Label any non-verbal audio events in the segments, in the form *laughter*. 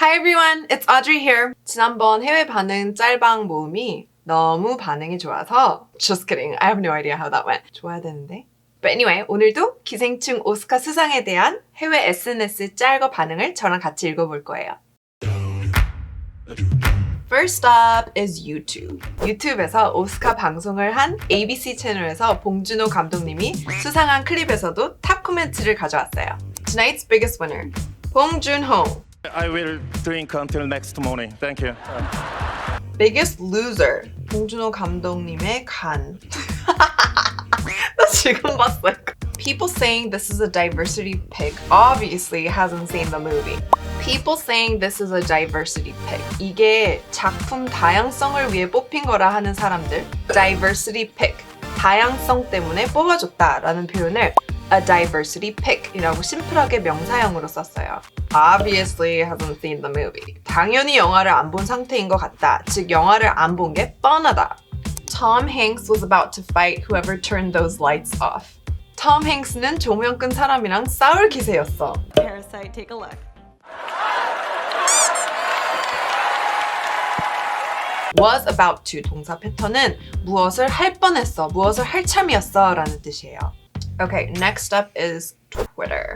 Hi everyone, it's Audrey here. 지난번 해외 반응 짤방 모음이 너무 반응이 좋아서 Just kidding, I have no idea how that went. 좋아야 되는데. But anyway, 오늘도 기생충 오스카 수상에 대한 해외 SNS 짤과 반응을 저랑 같이 읽어볼 거예요. First up is YouTube. 유튜브에서 오스카 방송을 한 ABC 채널에서 봉준호 감독님이 수상한 클립에서도 탑 코멘트를 가져왔어요. Tonight's biggest winner, 봉준호. I will drink until next morning. Thank you. Biggest loser, 봉준호 감독님의 간. 나 지금 봤어요. People saying this is a diversity pick obviously hasn't seen the movie. People saying this is a diversity pick. 이게 작품 다양성을 위해 뽑힌 거라 하는 사람들. Diversity pick. 다양성 때문에 뽑아줬다라는 표현을 a diversity pick이라고 심플하게 명사형으로 썼어요. Obviously hasn't seen the movie. 당연히 영화를 안 본 상태인 것 같다. 즉 영화를 안 본 게 뻔하다. Tom Hanks was about to fight whoever turned those lights off. 톰 행스는 조명 끈 사람이랑 싸울 기세였어. Parasite, take a look. was about to 동사 패턴은 무엇을 할 뻔했어, 무엇을 할 참이었어 라는 뜻이에요. Okay, next up is Twitter.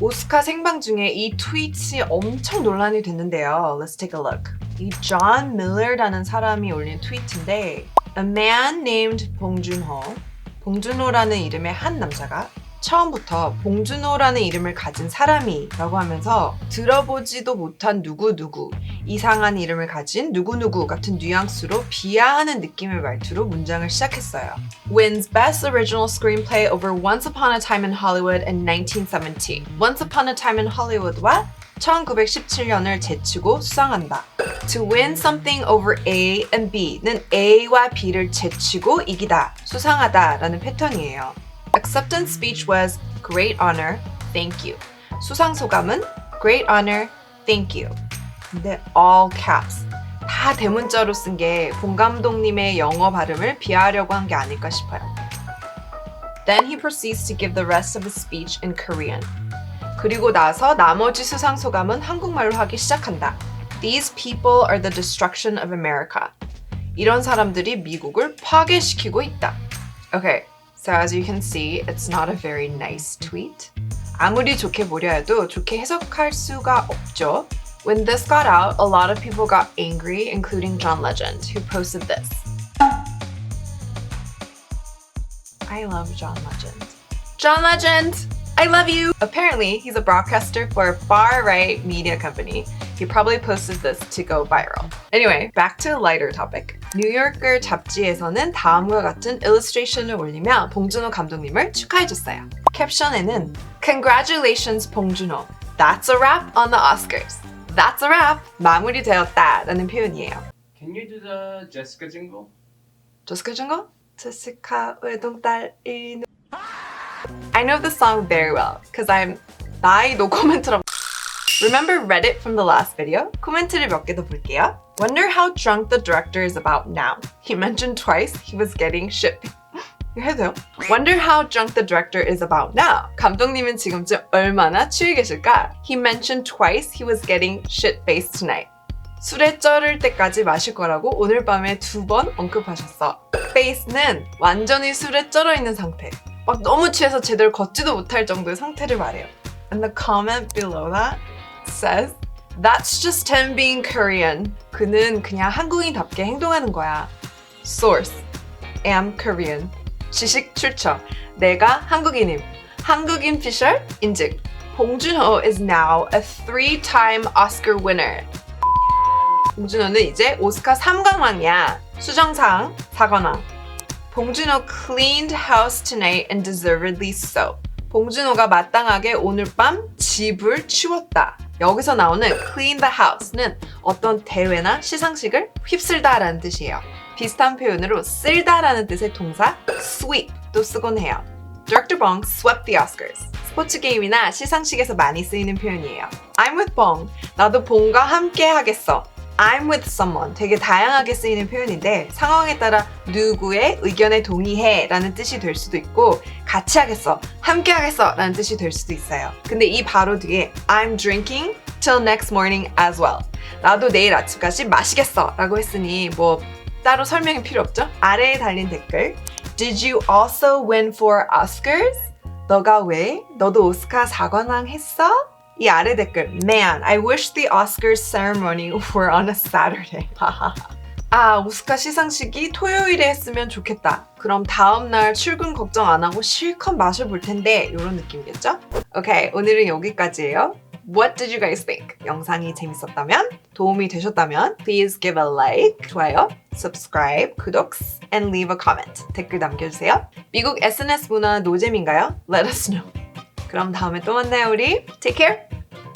오스카 생방 중에 이 트윗이 엄청 논란이 됐는데요. Let's take a look. 이 John Miller라는 사람이 올린 트위트인데 A man named 봉준호 봉준호라는 이름의 한 남자가 처음부터 봉준호라는 이름을 가진 사람이 라고 하면서 들어보지도 못한 누구누구 이상한 이름을 가진 누구누구 같은 뉘앙스로 비하하는 느낌의 말투로 문장을 시작했어요. Wins Best Original Screenplay over Once Upon a Time in Hollywood in 1970. Once Upon a Time in Hollywood와 1917년을 제치고 수상한다. To win something over A and B는 A와 B를 제치고 이기다, 수상하다 라는 패턴이에요. Acceptance speech was great honor, thank you. 수상 소감은 great honor, thank you. 근데 all caps 다 대문자로 쓴게봉 감독님의 영어 발음을 비하하려고 한 게 아닐까 싶어요. Then he proceeds to give the rest of his speech in Korean. 그리고 나서 나머지 수상 소감은 한국말로 하기 시작한다. These people are the destruction of America. 이런 사람들이 미국을 파괴시키고 있다. Okay, so as you can see, it's not a very nice tweet. 아무리 좋게 보려 해도 좋게 해석할 수가 없죠. When this got out, a lot of people got angry, including John Legend, who posted this. I love John Legend. John Legend! I love you! Apparently, he's a broadcaster for a far right media company. He probably posted this to go viral. Anyway, back to a lighter topic. 뉴요커 잡지에서는 다음과 같은 illustration을 올리며 봉준호 감독님을 축하해줬어요. 캡션에는 Congratulations, 봉준호. That's a wrap on the Oscars. That's a wrap. 마무리되었다. 라는 표현이에요. Can you do the Jessica jingle? 조스카 준거? 제시카 외동딸이 I know the song very well because I'm 나이 노 코멘트랑 Remember Reddit from the last video? 코멘트를 몇 개 더 볼게요. Wonder how drunk the director is about now. He mentioned twice he was getting shit. *laughs* 이거 해도 돼요? Wonder how drunk the director is about now. 감독님은 지금쯤 얼마나 취해 계실까? He mentioned twice he was getting shit-faced tonight. 술에 쩔을 때까지 마실 거라고 오늘 밤에 두 번 언급하셨어. face는 완전히 술에 쩔어 있는 상태. 막 너무 취해서 제대로 걷지도 못할 정도의 상태를 말해요. And the comment below that says, That's just him being Korean. 그는 그냥 한국인답게 행동하는 거야. Source, am Korean. 지식 출처, 내가 한국인임. 한국인 피셜 인증. 봉준호 is now a three-time Oscar winner. 봉준호는 이제 오스카 3관왕이야. 수정상 4관왕. 봉준호 cleaned house tonight and deservedly so. 봉준호가 마땅하게 오늘 밤 집을 치웠다. 여기서 나오는 clean the house는 어떤 대회나 시상식을 휩쓸다 라는 뜻이에요. 비슷한 표현으로 쓸다 라는 뜻의 동사 sweep도 쓰곤 해요. Director Bong swept the Oscars. 스포츠 게임이나 시상식에서 많이 쓰이는 표현이에요. I'm with Bong. 나도 봉과 함께 하겠어. I'm with someone 되게 다양하게 쓰이는 표현인데 상황에 따라 누구의 의견에 동의해 라는 뜻이 될 수도 있고 같이 하겠어 함께 하겠어 라는 뜻이 될 수도 있어요 근데 이 바로 뒤에 I'm drinking till next morning as well. 나도 내일 아침까지 마시겠어 라고 했으니 뭐 따로 설명이 필요 없죠? 아래에 달린 댓글 Did you also win for Oscars? 너가 왜? 너도 오스카 사관왕 했어? 이 아래 댓글 Man, I wish the Oscars ceremony were on a Saturday. 아, 오스카 시상식이 토요일에 했으면 좋겠다. 그럼 다음날 출근 걱정 안 하고 실컷 마셔볼 텐데 이런 느낌이겠죠? 오케이, 오늘은 여기까지예요. What did you guys think? 영상이 재밌었다면, 도움이 되셨다면, please give a like, 좋아요, subscribe, 구독, and leave a comment. 댓글 남겨주세요. 미국 SNS 문화 노잼인가요? Let us know. 그럼 다음에 또 만나요, 우리. Take care.